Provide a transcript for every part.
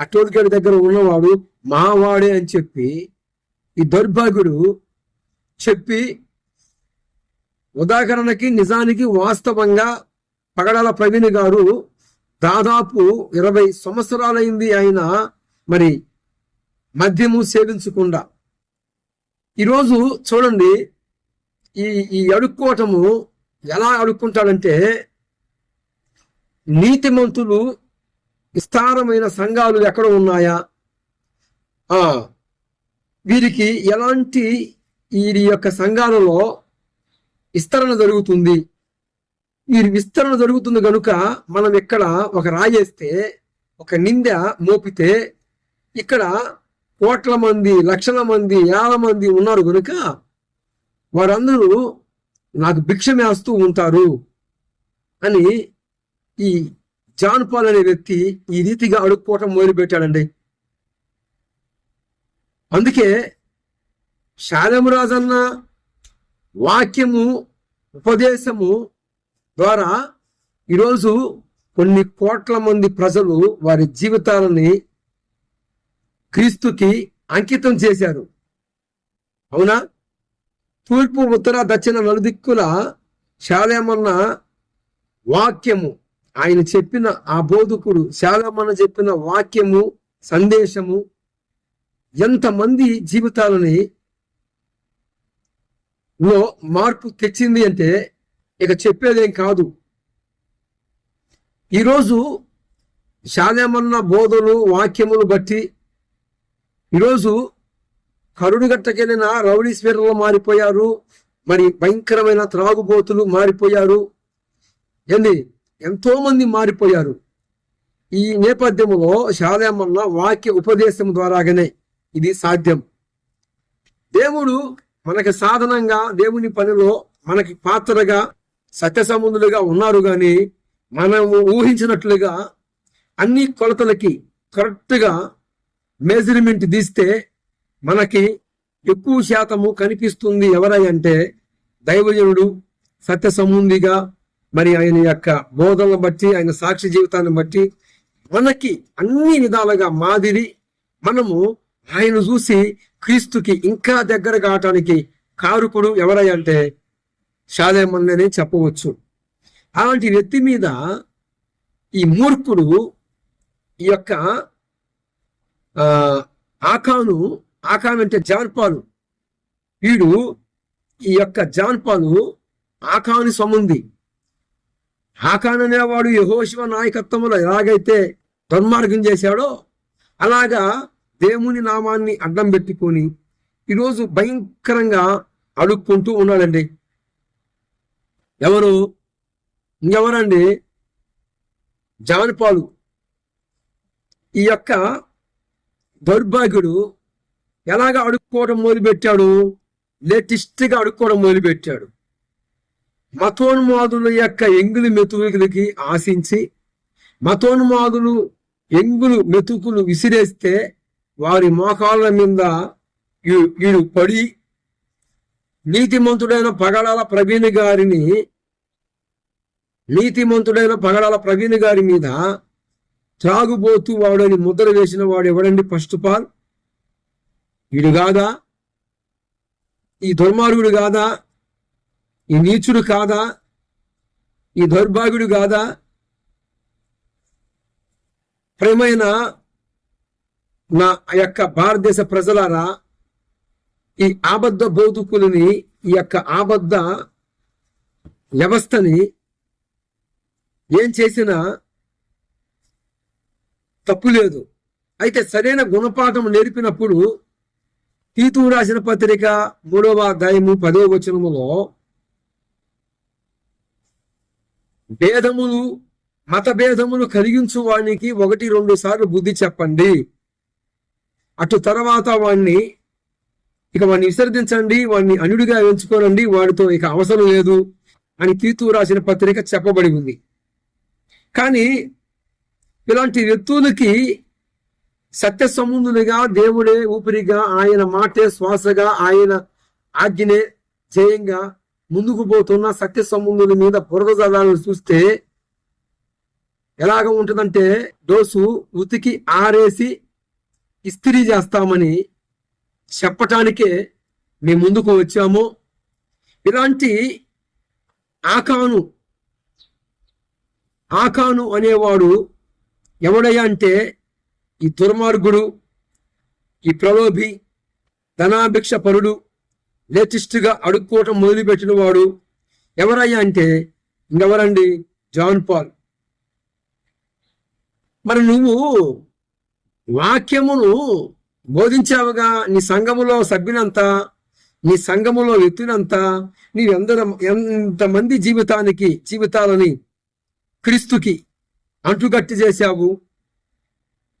ఆ టోల్ దగ్గర ఉన్నవాడు మావాడే అని చెప్పి ఈ దౌర్భాగ్యుడు చెప్పి ఉదాహరణకి నిజానికి వాస్తవంగా పగడాల ప్రవీణ్ గారు దాదాపు ఇరవై సంవత్సరాలైంది ఆయన మరి మద్యము సేవించకుండా. ఈరోజు చూడండి ఈ ఈ అడుక్కోవటము ఎలా అడుక్కుంటాడంటే నీతిమంతులు విస్తారమైన సంఘాలు ఎక్కడ ఉన్నాయా? వీరికి ఎలాంటి వీరి యొక్క సంఘాలలో విస్తరణ జరుగుతుంది? వీరి విస్తరణ జరుగుతుంది కనుక మనం ఇక్కడ ఒక రాయేస్తే ఒక నింద మోపితే ఇక్కడ కోట్ల మంది లక్షల మంది వేల మంది ఉన్నారు కనుక వారందరూ నాకు భిక్ష మేస్తూ ఉంటారు అని ఈ జాన్ పాల్ అనే వ్యక్తి ఈ రీతిగా అడుక్కోవటం మొదలుపెట్టాడండి. అందుకే శాలమరాజన్న వాక్యము ఉపదేశము ద్వారా ఈరోజు కొన్ని కోట్ల మంది ప్రజలు వారి జీవితాలని క్రీస్తుకి అంకితం చేశారు. అవునా? తూర్పు ఉత్తర దక్షిణ నలుదిక్కుల శాలేమన్న వాక్యము. ఆయన చెప్పిన ఆ బోధకుడు శాలమన చెప్పిన వాక్యము సందేశము ఎంతమంది జీవితాలని లో మార్పు తెచ్చింది అంటే ఇక చెప్పేదేం కాదు. ఈరోజు శాలేమన్న బోధలు వాక్యములు బట్టి ఈరోజు కరుడుగట్టకెళ్ళిన రౌడీశ్వరులు మారిపోయారు. మరి భయంకరమైన త్రాగుబోతులు మారిపోయారు. ఏంది? ఎంతోమంది మారిపోయారు. ఈ నేపథ్యంలో శాలేమన్న వాక్య ఉపదేశం ద్వారాగానే ఇది సాధ్యం. దేవుడు మనకి సాధనంగా దేవుని పనిలో మనకి పాత్రగా సత్యసంబంధులుగా ఉన్నారు కానీ మనము ఊహించినట్లుగా అన్ని కొలతలకి కరెక్ట్గా మెజర్మెంట్ తీస్తే మనకి ఎక్కువ శాతము కనిపిస్తుంది ఎవరై అంటే దైవజనుడు సత్య సంబంధిగా మరి ఆయన యొక్క బోధనను బట్టి ఆయన సాక్షి జీవితాన్ని బట్టి మనకి అన్ని విధాలుగా మాదిరి మనము ఆయన చూసి క్రీస్తుకి ఇంకా దగ్గర కావటానికి కారుకుడు ఎవరై అంటే షాదేమన్నని చెప్పవచ్చు. అలాంటి వ్యక్తి మీద ఈ మూర్ఖుడు ఈ యొక్క ఆకాను ఆకాను అంటే జాన్పాలు. వీడు ఈ యొక్క జాన్పాలు ఆకాను సముంది హాకాన్ అనేవాడు యహోశివ నాయకత్వంలో ఎలాగైతే దుర్మార్గం చేశాడో అలాగా దేవుని నామాన్ని అడ్డం పెట్టుకొని ఈరోజు భయంకరంగా అడుక్కుంటూ ఉన్నాడండి. ఎవరు? ఎవరండి జానపాలు ఈ యొక్క దౌర్భాగ్యుడు ఎలాగ అడుక్కోవడం మొదలుపెట్టాడు? లేటెస్ట్గా అడుక్కోవడం మొదలుపెట్టాడు. మతోన్మాదుల యొక్క ఎంగులు మెతుకులకి ఆశించి మతోన్మాదులు ఎంగులు మెతుకులు విసిరేస్తే వారి మోకాళ్ళ మీద వీడు పడి నీతిమంతుడైన పగడాల ప్రవీణ్ గారిని నీతిమంతుడైన పగడాల ప్రవీణ్ గారి మీద త్రాగుబోతూ వాడని ముద్ర వేసిన వాడు ఎవడండి ఫస్ట్ ఆఫ్ ఆల్? వీడు కాదా? ఈ దుర్మార్గుడు కాదా? ఈ నీచుడు కాదా? ఈ దౌర్భాగ్యుడు కాదా? ప్రేమైన నా యొక్క భారతదేశ ప్రజలారా ఈ ఆబద్ధ బౌద్ధకులని ఈ యొక్క ఆబద్ధ వ్యవస్థని ఏం చేసినా తప్పు లేదు. అయితే సరైన గుణపాఠం నేర్పినప్పుడు తీతు రాసిన పత్రిక మూడవ అధ్యాయము పదవ వచనములో భేదములు మత భేదములు కలిగించు వానికి ఒకటి రెండు సార్లు బుద్ధి చెప్పండి. అటు తర్వాత వాణ్ణి ఇక వాడిని విసర్జించండి వాడిని అనుడిగా ఎంచుకోనండి వాడితో ఇక అవసరం లేదు అని తీతు రాసిన పత్రిక చెప్పబడి ఉంది. కానీ ఇలాంటి వ్యక్తులకి సత్య సంబంధులుగా దేవుడే ఊపిరిగా ఆయన మాటే శ్వాసగా ఆయన ఆజ్ఞనే జయంగా ముందుకు పోతున్న సత్య సంబంధుల మీద బురద జలాలను చూస్తే ఎలాగ ఉంటుందంటే డోసు ఉతికి ఆరేసి ఇస్త్రీ చేస్తామని చెప్పటానికే మేము ముందుకు వచ్చాము. ఇలాంటి ఆకాను ఆకాను అనేవాడు ఎవడయ్యా అంటే ఈ దుర్మార్గుడు ఈ ప్రలోభి ధనాభిక్ష పరుడు లేటెస్ట్గా అడుక్కోవటం మొదలుపెట్టిన వాడు ఎవరయ్యా అంటే ఇంకెవరండి? John Paul. మరి నువ్వు వాక్యమును బోధించావుగా? నీ సంఘములో సభ్యులంతా నీ సంఘములో వ్యక్తులంతా నీవెందర ఎంతమంది జీవితానికి జీవితాలని క్రీస్తుకి అంటుగట్టి చేశావు?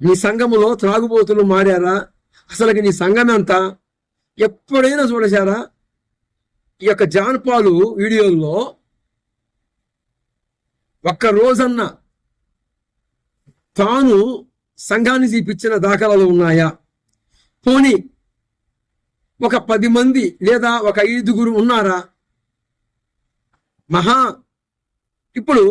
నీ సంఘములో త్రాగుబోతులు మారారా? అసలుకి నీ సంఘం ఎంత ఎప్పుడైనా చూడశారా? ఈ యొక్క జాన్ పాలు వీడియోల్లో ఒక్క రోజన్నా తాను సంఘాన్ని చూపించిన దాఖలాలు ఉన్నాయా? పోనీ ఒక పది మంది లేదా ఒక ఐదుగురు ఉన్నారా? మహా ఇప్పుడు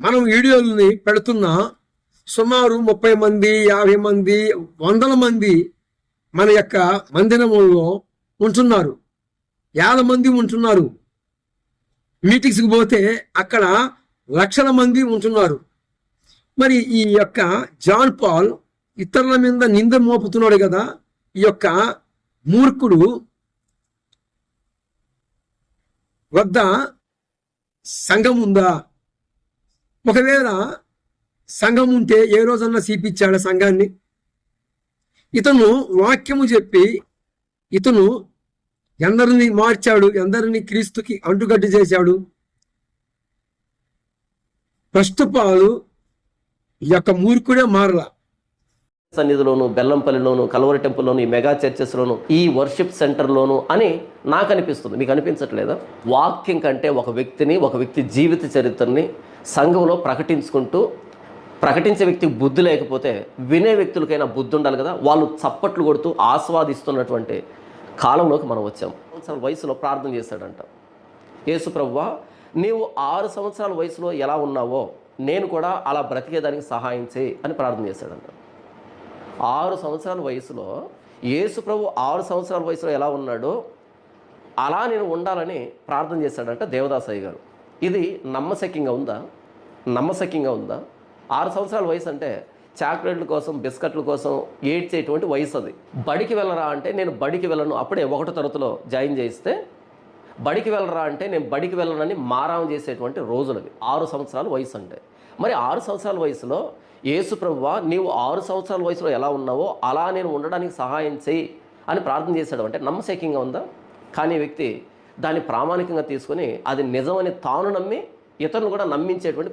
మనం వీడియోలని పెడుతున్నా సుమారు ముప్పై మంది యాభై మంది వందల మంది మన యొక్క మందిరములో ఉంటున్నారు. యాభై మంది ఉంటున్నారు. మీటింగ్స్కి పోతే అక్కడ లక్షల మంది ఉంటున్నారు. మరి ఈ యొక్క జాన్ పాల్ ఇతరుల మీద నింద మోపుతున్నాడు కదా. ఈ యొక్క మూర్ఖుడు వద్ద సంఘం ఉందా? ఒకవేళ సంఘం ఉంటే ఏ రోజన్నా సీపిచ్చాడా సంఘాన్ని? ఇతను వాక్యము చెప్పి ఇతను ఎందరిని మార్చాడు ఎందరిని క్రీస్తుకి అంటుగడ్డి చేశాడు? ఫస్ట్ పాలు ఈ యొక్క మూర్ఖుడే మారలా. సన్నిధిలోను బెల్లంపల్లిలోను కలవరి టెంపుల్లోను ఈ మెగా చర్చెస్లోను ఈ వర్షిప్ సెంటర్లోను అని నాకు అనిపిస్తుంది మీకు అనిపించట్లేదా? వాక్యం కంటే ఒక వ్యక్తిని ఒక వ్యక్తి జీవిత చరిత్రని సంఘంలో ప్రకటించుకుంటూ ప్రకటించే వ్యక్తికి బుద్ధి లేకపోతే వినే వ్యక్తులకైనా బుద్ధి ఉండాలి కదా. వాళ్ళు చప్పట్లు కొడుతూ ఆస్వాదిస్తున్నటువంటి కాలంలోకి మనం వచ్చాం. సంవత్సరాల వయసులో ప్రార్థన చేశాడంట. ఏసుప్రభువా నీవు ఆరు సంవత్సరాల వయసులో ఎలా ఉన్నావో నేను కూడా అలా బ్రతికేదానికి సహాయం చేయి అని ప్రార్థన చేశాడంట. ఆరు సంవత్సరాల వయసులో యేసుప్రభు ఆరు సంవత్సరాల వయసులో ఎలా ఉన్నాడో అలా నేను ఉండాలని ప్రార్థన చేశాడంట దేవదాసయ్య గారు. ఇది నమ్మశక్యంగా ఉందా? నమ్మశక్యంగా ఉందా? ఆరు సంవత్సరాల వయసు అంటే చాక్లెట్ల కోసం బిస్కెట్ల కోసం ఏడ్చేటువంటి వయసు అది బడికి వెళ్ళరా అంటే నేను బడికి వెళ్ళను. అప్పుడే ఒకటో తరగతిలో జాయిన్ చేస్తే బడికి వెళ్ళరా అంటే నేను బడికి వెళ్ళనని మారాం చేసేటువంటి రోజులవి. ఆరు సంవత్సరాల వయసు అంటే మరి ఆరు సంవత్సరాల వయసులో యేసు ప్రభువా నీవు ఆరు సంవత్సరాల వయసులో ఎలా ఉన్నావో అలా నేను ఉండడానికి సహాయం చేయి అని ప్రార్థన చేశాడు. అంటే నమ్మశక్యంగా ఉందా? కానీ వ్యక్తి దాన్ని ప్రామాణికంగా తీసుకొని అది నిజమని తాను నమ్మి ఇతరులను కూడా నమ్మించేటువంటి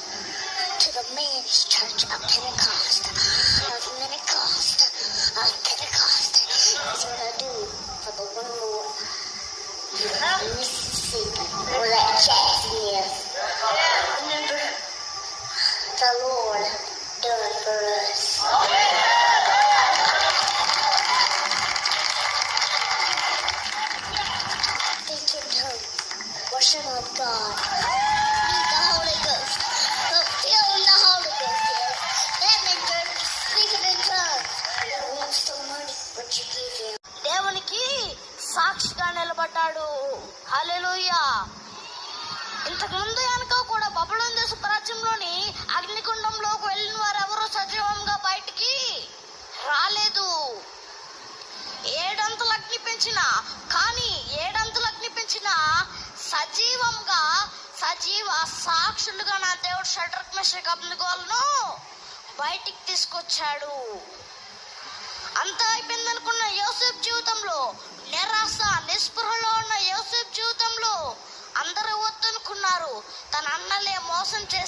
church of Pentecost. Of Pentecost. Of Pentecost. That's what I do for the one Lord. Mississippi. Where that Jackson is. Remember? The Lord done for us. నిలబడ్డాడు హల్లెలూయా. ఇంతకు ముందు వెనక కూడా బబులోని దేశ ప్రాచ్యంలోని అగ్నికుండంలోకి వెళ్ళిన వారు ఎవరు సజీవంగా బయటికి రాలేదు. ఏడంతలు అగ్ని పెంచిన కానీ ఏడంతలు అగ్ని పెంచిన సజీవంగా సజీవ సాక్షులుగా నా దేవుడు షడ్రక్ మెషక్ అబ్దుగోలను బయటికి తీసుకొచ్చాడు. అంతా అయిపోయిందనుకున్న యోసేఫ్ జీవితంలో నిరాశ నిస్పృహలో ఉన్న యోసేఫ్ జీవితంలో అందరూ వద్దనుకున్నారు తన అన్నలే మోసం చేసి